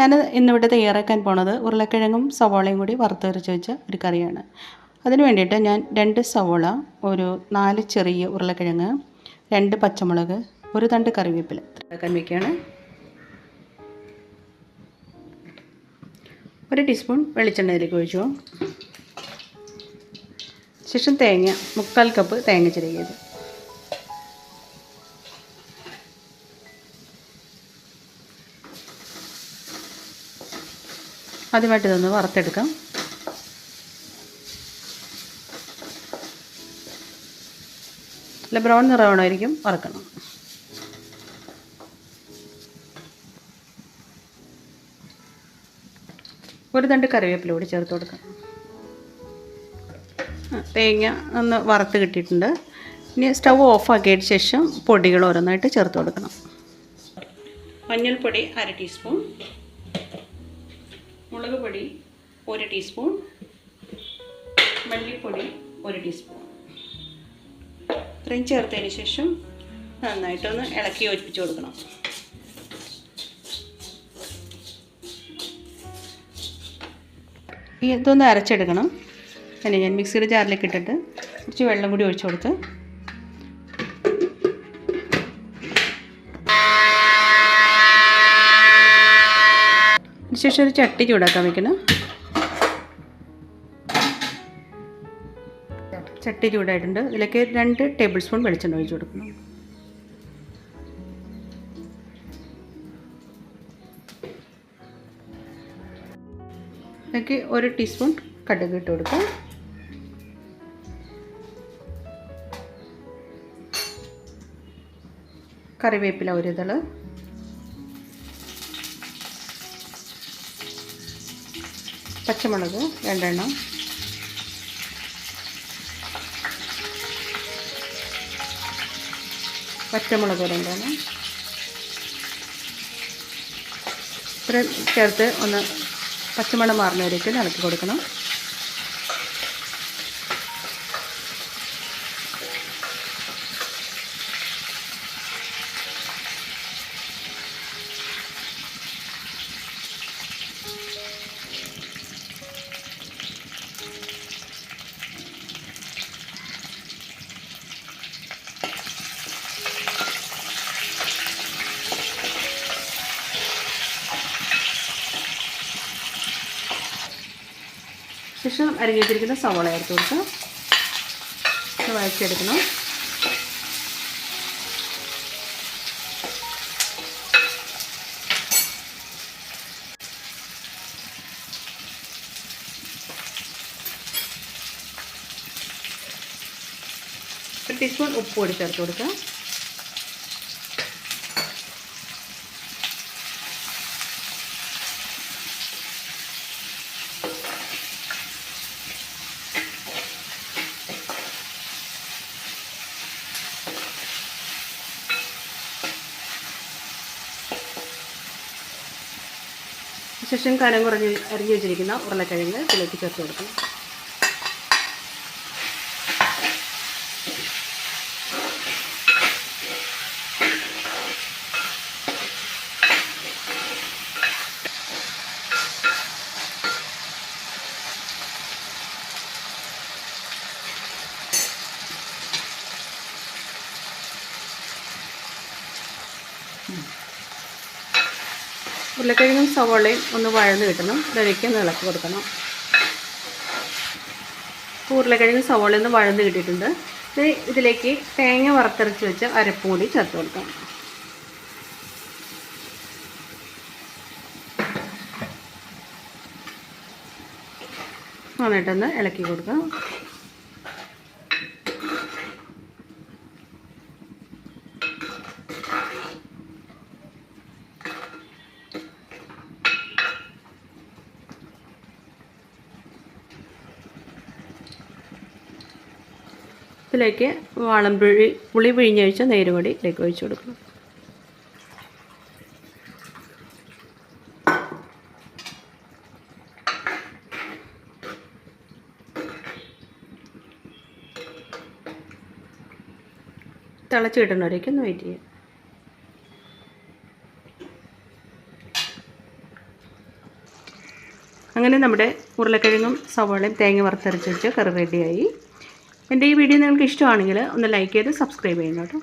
ഞാൻ ഇന്നിവിടെ തയ്യാറാക്കാൻ പോണത് ഉരുളക്കിഴങ്ങും സവോളയും കൂടി വറുത്തരച്ച് വെച്ച ഒരു കറിയാണ്. അതിന് വേണ്ടിയിട്ട് ഞാൻ രണ്ട് സവോള ഒരു നാല് ചെറിയ ഉരുളക്കിഴങ്ങ് രണ്ട് പച്ചമുളക് ഒരു തണ്ട് കറിവേപ്പില ഇതാക്കാൻ വയ്ക്കുകയാണ് ഒരു ടീസ്പൂൺ വെളിച്ചെണ്ണ ഇതിലേക്ക് ഒഴിച്ചു ശേഷം തേങ്ങ മുക്കാൽ കപ്പ് തേങ്ങ ചിരകിയത്. ആദ്യമായിട്ട് ഇതൊന്ന് വറുത്തെടുക്കാം. നല്ല ബ്രൗൺ നിറമാണായിരിക്കും വറുക്കണം ഒരു തണ്ട് കറിവേപ്പില കൂടി ചേർത്ത് കൊടുക്കാം. തേങ്ങ ഒന്ന് വറുത്ത് കിട്ടിയിട്ടുണ്ട്. ഇനി സ്റ്റൗ ഓഫാക്കിയതിന് ശേഷം പൊടികൾ ഓരോന്നായിട്ട് ചേർത്ത് കൊടുക്കണം. മഞ്ഞൾപ്പൊടി അര ടീസ്പൂൺ. മുളക് പൊടി ഒരു ടീസ്പൂൺ മല്ലിപ്പൊടി ഒരു ടീസ്പൂൺ. ഇത്രയും ചേർത്തതിന് ശേഷം നന്നായിട്ടൊന്ന് ഇളക്കി യോജിപ്പിച്ച് കൊടുക്കണം. ഇതൊന്ന് അരച്ചെടുക്കണം. അതിന് ഞാൻ മിക്സിയുടെ ജാറിലേക്ക് ഇട്ടിട്ട് കുറച്ച് വെള്ളം കൂടി ഒഴിച്ചു കൊടുത്ത് അതിനുശേഷം ഒരു ചട്ടി ചൂടാക്കാൻ വെക്കണം. ചട്ടി ചൂടായിട്ടുണ്ട്. ഇതിലേക്ക് രണ്ട് ടേബിൾ സ്പൂൺ വെളിച്ചെണ്ണ ഒഴിച്ച് കൊടുക്കണം. ഇതിലേക്ക് ഒരു ടീസ്പൂൺ കടുക് ഇട്ട് കൊടുക്കാം. കറിവേപ്പില ഒരു ഇതൾ. പച്ചമുളക് രണ്ടെണ്ണം. പച്ചമുളക് രണ്ടെണ്ണം. ഇത്രയും ചേർത്ത് ഒന്ന് പച്ചമുളക് മാറുന്നവരേക്ക് ഇളക്കി കൊടുക്കണം. ശേഷം അരിഞ്ഞു സവോള ചേർത്ത് കൊടുത്ത് വഴച്ചെടുക്കണം ഒരു ടീസ്പൂൺ ഉപ്പ് കൂടി ചേർത്ത് കൊടുക്കാം. ശേഷം കനം കുറഞ്ഞ് അരിഞ്ഞു വെച്ചിരിക്കുന്ന ഉരുളക്കിഴങ്ങ് ഇതിലേക്ക് ചേർത്ത് കൊടുക്കണം ഉരുളക്കിഴങ്ങും സവോളയും ഒന്ന് വഴന്ന് കിട്ടണം. ഒന്ന് ഇളക്കി കൊടുക്കണം. ഉരുളക്കിഴങ്ങും സവോളയും ഒന്ന് വഴന്ന് കിട്ടിയിട്ടുണ്ട്. ഇനി ഇതിലേക്ക് തേങ്ങ വറുത്തരച്ച് വെച്ച് അരപ്പും കൂടി ചേർത്ത് കൊടുക്കണം നന്നായിട്ടൊന്ന് ഇളക്കി കൊടുക്കാം. ഇതിലേക്ക് വാളം പുളി പുളി പിഴിഞ്ഞൊഴിച്ച നേര് കൂടി ഇതിലേക്ക് ഒഴിച്ചു കൊടുക്കണം. തിളച്ച് കിട്ടണവരേക്കും ഒന്ന് വെയിറ്റ് ചെയ്യാം. അങ്ങനെ നമ്മുടെ ഉരുളക്കിഴങ്ങും സവാളയും തേങ്ങ വറുത്തരച്ച് വെച്ച് കറി റെഡിയായി എന്റെ ഈ വീഡിയോ നിങ്ങൾക്ക് ഇഷ്ടമാണെങ്കിൽ ഒന്ന് ലൈക്ക് ചെയ്ത് സബ്സ്ക്രൈബ് ചെയ്യുന്നു കേട്ടോ.